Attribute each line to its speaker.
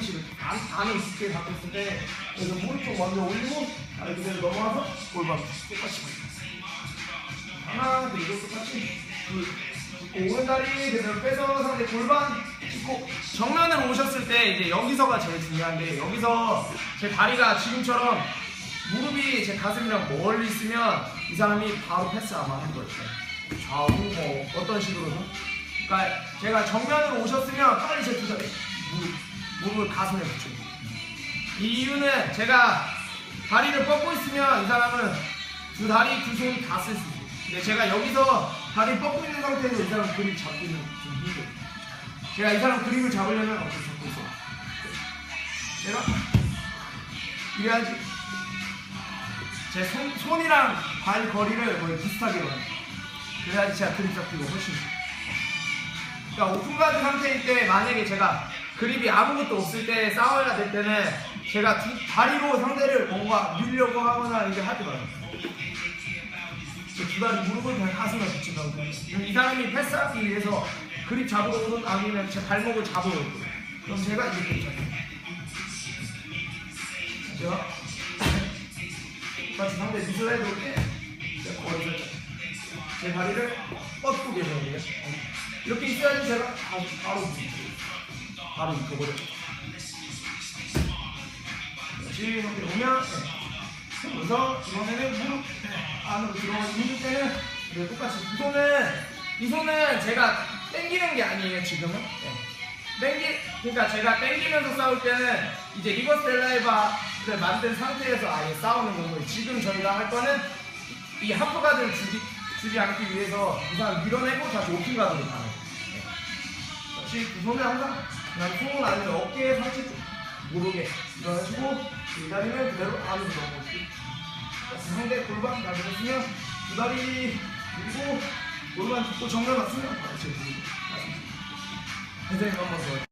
Speaker 1: 위치를 안, 안에 있게 잡고 있을 때 그래서 무릎 좀 먼저 올리고 다리 그대로 넘어와서 골반 똑같이 하나 둘 똑같이. 둘 짚고 오른 다리 그대로 빼서 상대 골반 짚고. 정면으로 오셨을 때 이제 여기서가 제일 중요한데 여기서 제 다리가 지금처럼 무릎이 제 가슴이랑 멀리 있으면 이 사람이 바로 패스 아마 할 거예요. 좌우 뭐 어떤 식으로든. 그러니까 제가 정면으로 오셨으면 빨리 제두 다리 무릎을 가슴에 붙여요 이 이유는 제가 다리를 뻗고 있으면 이 사람은 두 다리 두손다쓸 수 있어요. 근데 제가 여기서 다리 뻗고 있는 상태에서 이 사람 그립 잡기는 좀 힘들어요. 제가 이 사람 그립을 잡으려면 어떻게 잡고 있어요? 제가 이래야지 제 손, 손이랑 발 거리를 거의 비슷하게 봐요. 그래야지 제가 그립 잡기가 훨씬. 그러니까 오픈가드 상태일 때 만약에 제가 그립이 아무것도 없을 때 싸워야 될 때는 제가 두, 다리로 상대를 뭔가 밀려고 하거나 이게 하지 말아요. 제두 다리 무릎을 그냥 가슴에 붙인 상태. 이 사람이 패스하기 위해서 그립 잡으러 오든 아니면 제 발목을 잡으러 오든 그럼 제가 그립 잡아요. 제가 똑같이 상대 미술 해도 때 제가 거리 살짝 제 다리를 뻗고 계셔야 돼요. 이렇게 있어야지 제가 바로 바로 붙여요. 바로 묶어버려. 다시 상태 오면 네. 그래서 이번에는 무릎 안으로 들어가서 힘줄 때는 그리고 똑같이 두 손은 이 손은 제가 당기는 게 아니에요 지금은. 네. 당기 그러니까 제가 당기면서 싸울 때는 이제 리버스 델라이바를 만든 상태에서 아예 싸우는 거고요. 지금 저희가 할 거는 이 하프 가드를 주지, 주지 않기 위해서 이 사람 밀어내고 다시 오픈 가드로 가는 거예요. 네. 다시 두 손을 항상 그냥 손은 아니면 어깨에 쪽 모르게 일어나시고 이 다리는 그대로 안으로 넘어오시고 상대 골반 쓰면 두 다리 밀고 골반 짚고 정면 맞으면 다시 밀고 선생님 한번 더